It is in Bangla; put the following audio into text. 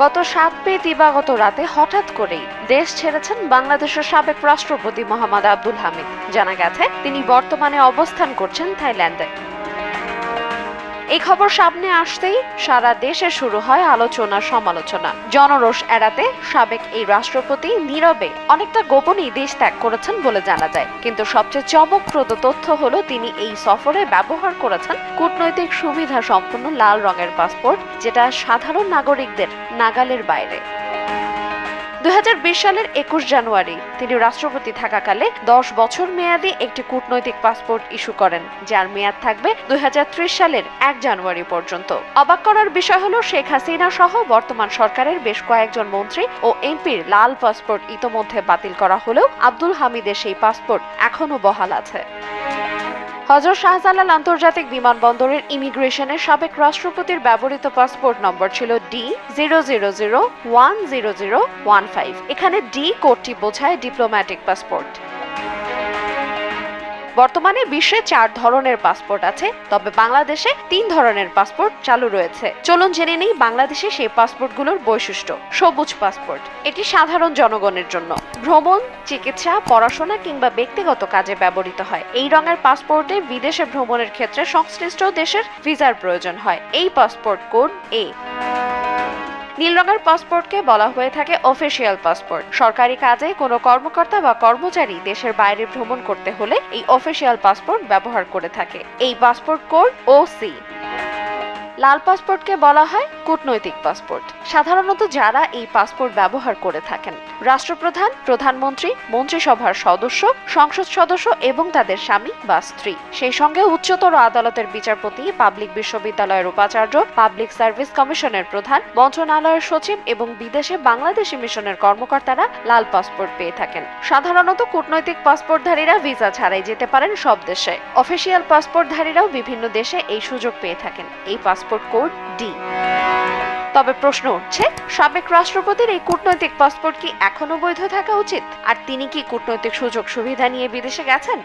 গত সাত মে দিবাগত রাতে হঠাৎ করেই দেশ ছেড়েছেন বাংলাদেশের সাবেক রাষ্ট্রপতি মোহাম্মদ আব্দুল হামিদ। জানা গেছে, তিনি বর্তমানে অবস্থান করছেন থাইল্যান্ডে। এই খবর সামনে আসতেই সারা দেশে শুরু হয় আলোচনা সমালোচনা। জনরোষ এড়াতে সাবেক এই রাষ্ট্রপতি নীরবে অনেকটা গোপনই দেশ ত্যাগ করেছেন বলে জানা যায়। কিন্তু সবচেয়ে চমকপ্রদ তথ্য হলো তিনি এই সফরে ব্যবহার করেছেন কূটনৈতিক সুবিধা সম্পন্ন লাল রঙের পাসপোর্ট, যেটা সাধারণ নাগরিকদের নাগালের বাইরে। দুই হাজার বিশ সালের একুশ জানুয়ারি তিনি রাষ্ট্রপতি থাকাকালে দশ বছর মেয়াদী একটি কূটনৈতিক পাসপোর্ট ইস্যু করেন, যার মেয়াদ থাকবে দুই হাজার ত্রিশ সালের এক জানুয়ারি পর্যন্ত। অবাক করার বিষয় হলো, শেখ হাসিনা সহ বর্তমান সরকারের বেশ কয়েকজন মন্ত্রী ও এমপির লাল পাসপোর্ট ইতোমধ্যে বাতিল করা হলেও আব্দুল হামিদের সেই পাসপোর্ট এখনও বহাল আছে। হজরত শাহজালাল আন্তর্জাতিক বিমানবন্দরের ইমিগ্রেশনের সাবেক রাষ্ট্রপতির ব্যবহৃত পাসপোর্ট নম্বর ছিল D zero zero zero one zero zero one five এখানে ডি কোডটি বোঝায় ডিপ্লোম্যাটিক পাসপোর্ট বর্তমানে বিশ্বে চার ধরনের পাসপোর্ট আছে, তবে বাংলাদেশে তিন ধরনের পাসপোর্ট চালু রয়েছে। চলুন জেনে নেই বাংলাদেশে সেই পাসপোর্টগুলোর বৈশিষ্ট্য। সবুজ পাসপোর্ট, এটি সাধারণ জনগণের জন্য। ভ্রমণ, চিকিৎসা, পড়াশোনা কিংবা ব্যক্তিগত কাজে ব্যবহৃত হয়। এই রঙের পাসপোর্টে বিদেশে ভ্রমণের ক্ষেত্রে সংশ্লিষ্ট দেশের ভিসার প্রয়োজন হয়। এই পাসপোর্ট কোড এ। নীল রঙের পাসপোর্টকে বলা হয়ে থাকে অফিসিয়াল পাসপোর্ট। সরকারি কাজে কোনো কর্মকর্তা বা কর্মচারী দেশের বাইরে ভ্রমণ করতে হলে এই অফিসিয়াল পাসপোর্ট ব্যবহার করে থাকে। এই পাসপোর্ট কোড ও সি লাল পাসপোর্টকে বলা হয় কূটনৈতিক পাসপোর্ট। সাধারণত যারা এই পাসপোর্ট ব্যবহার করে থাকেন। রাষ্ট্রপ্রধান, প্রধানমন্ত্রী, মন্ত্রিসভার সদস্য, সংসদ সদস্য এবং তাদের স্বামী বা স্ত্রী। সেই সঙ্গে উচ্চতর আদালতের বিচারপতি, পাবলিক বিশ্ববিদ্যালয়ের উপাচার্য, পাবলিক সার্ভিস কমিশনের প্রধান, মন্ত্রণালয়ের সচিব এবং বিদেশে বাংলাদেশি মিশনের কর্মকর্তারা লাল পাসপোর্ট পেয়ে থাকেন। সাধারণত কূটনৈতিক পাসপোর্টধারীরা ভিসা ছাড়াই যেতে পারেন সব দেশে। অফিসিয়াল পাসপোর্টধারীরাও বিভিন্ন দেশে এই সুযোগ পেয়ে থাকেন। এই পাসপোর্ট কোড ডি। তবে প্রশ্ন উঠছে, সাবেক রাষ্ট্রপতির এই কূটনৈতিক পাসপোর্ট কি এখনও বৈধ থাকা উচিত? আর তিনি কি কূটনৈতিক সুযোগ সুবিধা নিয়ে বিদেশে গেছেন?